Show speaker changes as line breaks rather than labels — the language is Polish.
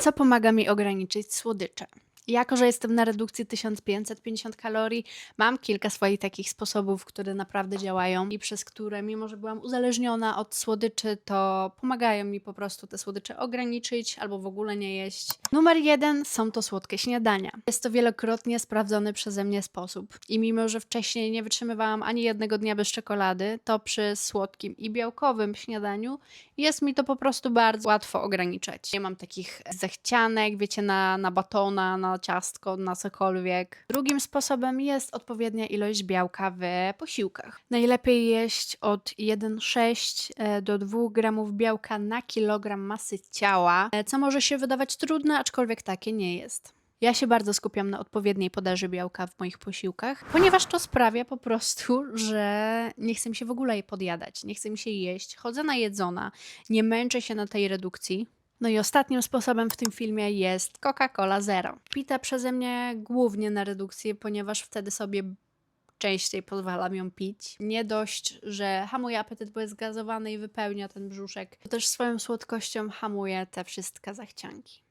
Co pomaga mi ograniczyć słodycze? Jako, że jestem na redukcji 1550 kalorii, mam kilka swoich takich sposobów, które naprawdę działają i przez które, mimo że byłam uzależniona od słodyczy, to pomagają mi po prostu te słodycze ograniczyć albo w ogóle nie jeść. Numer jeden są to słodkie śniadania. Jest to wielokrotnie sprawdzony przeze mnie sposób. I mimo, że wcześniej nie wytrzymywałam ani jednego dnia bez czekolady, to przy słodkim i białkowym śniadaniu jest mi to po prostu bardzo łatwo ograniczać. Nie mam takich zachcianek, wiecie, na, na batona, na ciastko, na cokolwiek. Drugim sposobem jest odpowiednia ilość białka w posiłkach. Najlepiej jeść od 1,6 e, do 2 gramów białka na kilogram masy ciała, e, co może się wydawać trudne, aczkolwiek takie nie jest. Ja się bardzo skupiam na odpowiedniej podaży białka w moich posiłkach, ponieważ to sprawia po prostu, że nie chcę mi się w ogóle je podjadać, nie chcę mi się jeść, chodzę najedzona, nie męczę się na tej redukcji. No i ostatnim sposobem w tym filmie jest Coca-Cola Zero. Pita przeze mnie głównie na redukcję, ponieważ wtedy sobie częściej pozwalam ją pić. Nie dość, że hamuje apetyt, bo jest gazowany i wypełnia ten brzuszek, to też swoją słodkością hamuje te wszystkie zachcianki.